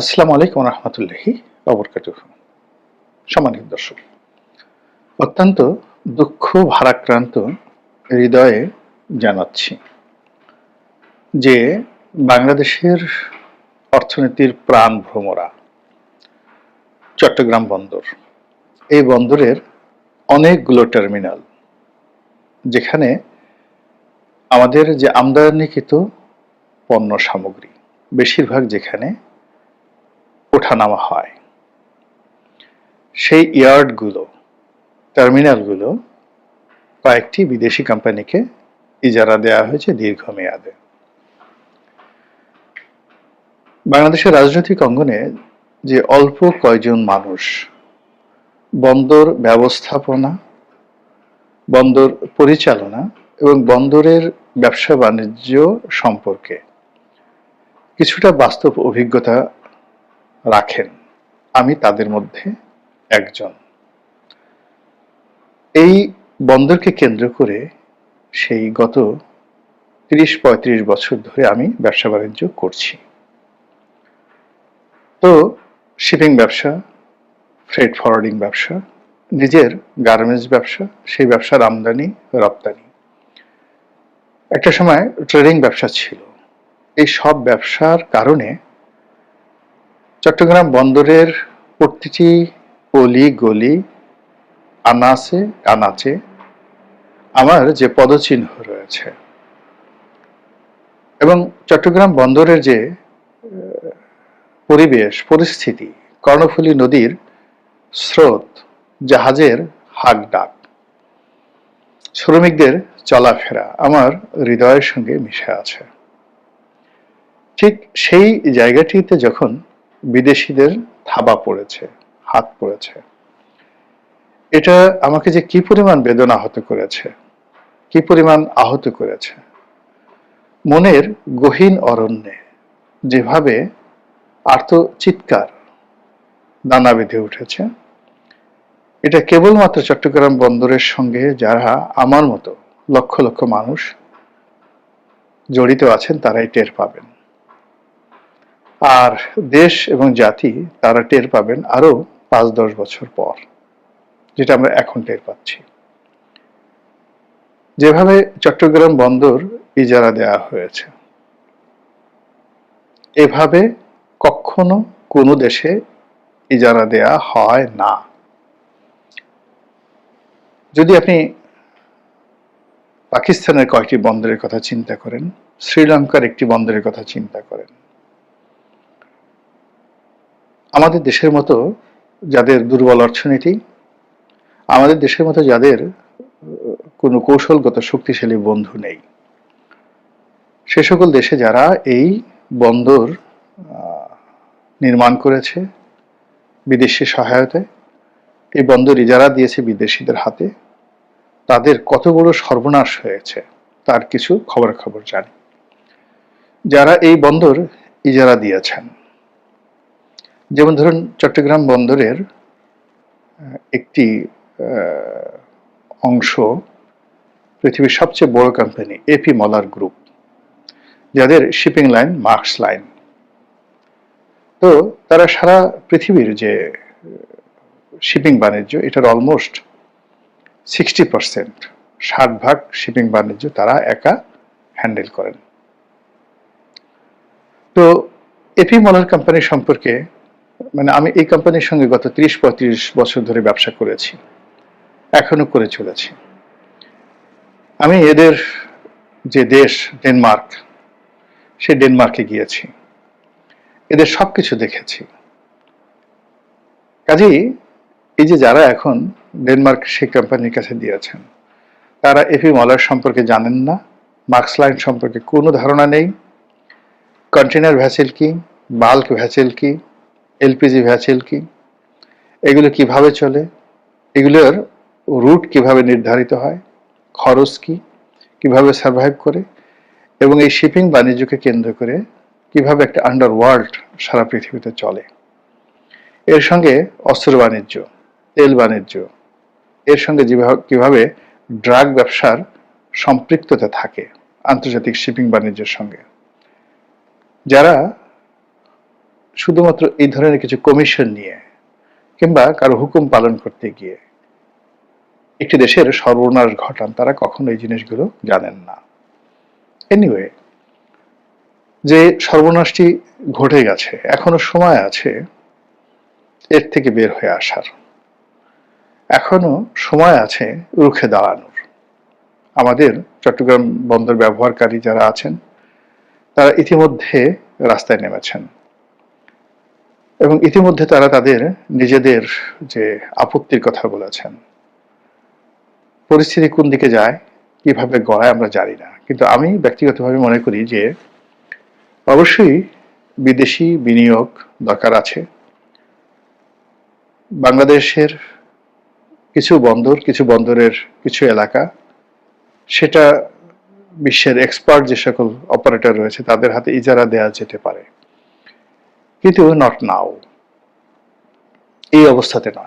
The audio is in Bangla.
আসসালামু আলাইকুম রহমতুল্লাহি অবরকাতুহ সম্মানিত দর্শক, অত্যন্ত দুঃখ ভারাক্রান্ত হৃদয়ে জানাচ্ছি যে বাংলাদেশের অর্থনীতির প্রাণ ভ্রমরা চট্টগ্রাম বন্দর। এই বন্দরের অনেকগুলো টার্মিনাল, যেখানে আমাদের যে আমদানিকৃত পণ্য সামগ্রী, বেশিরভাগ যেখানে ওঠানামা হয়। সেই ইয়ার্ডগুলো, টার্মিনালগুলো কয়েকটি বিদেশি কোম্পানিকে ইজারা দেওয়া হয়েছে দীর্ঘমেয়াদে। বাংলাদেশের রাজনৈতিক অঙ্গনে যে অল্প কয়জন মানুষ, বন্দর ব্যবস্থাপনা, বন্দর পরিচালনা এবং বন্দরের ব্যবসা বাণিজ্য সম্পর্কে কিছুটা বাস্তব অভিজ্ঞতা রাখেন। আমি তাদের মধ্যে একজন। এই বন্দরকে কেন্দ্র করে সেই গত তিরিশ পঁয়ত্রিশ বছর ধরে আমি ব্যবসা বাণিজ্য করছি। তো শিপিং ব্যবসা ফ্রেড ফরওয়ার্ডিং ব্যবসা, নিজের গার্মেন্টস ব্যবসা, সেই ব্যবসার আমদানি, রপ্তানি। একটা সময় ট্রেডিং ব্যবসা ছিল। এই সব ব্যবসার কারণে চট্টগ্রাম বন্দরের প্রতিটি অলি গলি আনাচে কানাচে আমার যে পদচিহ্ন রয়েছে। এবং চট্টগ্রাম বন্দরের যে পরিবেশ, পরিস্থিতি, কর্ণফুলী নদীর স্রোত, জাহাজের হাক ডাক শ্রমিকদের চলাফেরা আমার হৃদয়ের সঙ্গে মিশে আছে। ঠিক সেই জায়গাটিতে যখন বিদেশিদের থাবা পড়েছে, হাত পড়েছে। এটা আমাকে যে কি পরিমাণ বেদনা আহত করেছে, কি পরিমাণ আহত করেছে। মনের গহীন অরণ্যে যেভাবে আর্ত চিৎকার দানা বেঁধে উঠেছে, এটা কেবলমাত্র চট্টগ্রাম বন্দরের সঙ্গে যারা আমার মতো লক্ষ লক্ষ মানুষ জড়িত আছেন, তারাই টের পাবেন। আর দেশ এবং জাতি তারা টের পাবেন আরও পাঁচ দশ বছর পর, যেটা আমরা এখন টের পাচ্ছি। যেভাবে চট্টগ্রাম বন্দর ইজারা দেয়া হয়েছে, এভাবে কখনো কোনো দেশে ইজারা দেয়া হয় না। যদি আপনি পাকিস্তানের কয়েকটি বন্দরের কথা চিন্তা করেন, শ্রীলঙ্কার একটি বন্দরের কথা চিন্তা করেন আমাদের দেশের মতো যাদের দুর্বল অর্থনীতি, আমাদের দেশের মতো যাদের কোনো কৌশলগত শক্তিশালী বন্ধু নেই। সে সকল দেশে যারা এই বন্দর নির্মাণ করেছে বিদেশি সহায়তায়, এই বন্দর ইজারা দিয়েছে বিদেশিদের হাতে, তাদের কত বড় সর্বনাশ হয়েছে তার কিছু খবর খবর জানি। যারা এই বন্দর ইজারা দিয়েছেন যেমন ধরুন চট্টগ্রাম বন্দরের একটি অংশ পৃথিবীর সবচেয়ে বড় কোম্পানি এপি মলার গ্রুপ যাদের শিপিং লাইন মার্কস লাইন তো তারা সারা পৃথিবীর যে শিপিং বাণিজ্য, এটার অলমোস্ট সিক্সটি পার্সেন্ট ষাট ভাগ শিপিং বাণিজ্য তারা একা হ্যান্ডেল করেন। তো এপি মলার কোম্পানি সম্পর্কে মানে আমি এই কোম্পানির সঙ্গে গত ত্রিশ পঁয়ত্রিশ বছর ধরে ব্যবসা করেছি, এখনও করে চলেছি। আমি এদের যে দেশ, ডেনমার্ক, সে ডেনমার্কে গিয়েছি। এদের সবকিছু দেখেছি। কাজেই এই যে যারা এখন ডেনমার্ক সেই কোম্পানির কাছে দিয়েছেন, তারা এপি মলার সম্পর্কে জানেন না, মার্কস লাইন সম্পর্কে কোনো ধারণা নেই কন্টেনার ভ্যাসেল কি, বাল্ক ভ্যাসেল কি এলপিজি ভ্যাসেল কি? এগুলো কীভাবে চলে? এগুলোর রুট কীভাবে নির্ধারিত হয়? খরচ কি? কীভাবে সার্ভাইভ করে? এবং এই শিপিং বাণিজ্যকে কেন্দ্র করে কীভাবে একটা আন্ডার ওয়ার্ল্ড সারা পৃথিবীতে চলে? এর সঙ্গে অস্ত্র বাণিজ্য, তেল বাণিজ্য, এর সঙ্গে কীভাবে ড্রাগ ব্যবসার সম্পৃক্ততা থাকে আন্তর্জাতিক শিপিং বাণিজ্যের সঙ্গে। যারা শুধুমাত্র এই ধরনের কিছু কমিশন নিয়ে কিংবা কারও হুকুম পালন করতে গিয়ে একটি দেশের সর্বনাশ ঘটান, তারা কখনো এই জিনিসগুলো জানেন না। এনিওয়ে যে সর্বনাশটি ঘটে গেছে, এখনও সময় আছে এর থেকে বের হয়ে আসার। এখনও সময় আছে রুখে দাঁড়ানোর। আমাদের চট্টগ্রাম বন্দর ব্যবহারকারী যারা আছেন, তারা ইতিমধ্যে রাস্তায় নেমেছেন। এবং ইতিমধ্যে তারা তাদের নিজেদের যে আপত্তির কথা বলেছেন, পরিস্থিতি কোন দিকে যায়, কীভাবে গড়ায় আমরা জানি না। কিন্তু আমি ব্যক্তিগতভাবে মনে করি যে অবশ্যই বিদেশি বিনিয়োগ দরকার আছে। বাংলাদেশের কিছু বন্দর, কিছু বন্দরের কিছু এলাকা, সেটা বিশ্বের এক্সপার্ট যে সকল অপারেটর রয়েছে, তাদের হাতে ইজারা দেওয়া যেতে পারে। কিন্তু নট নাও এই অবস্থাতে নয়।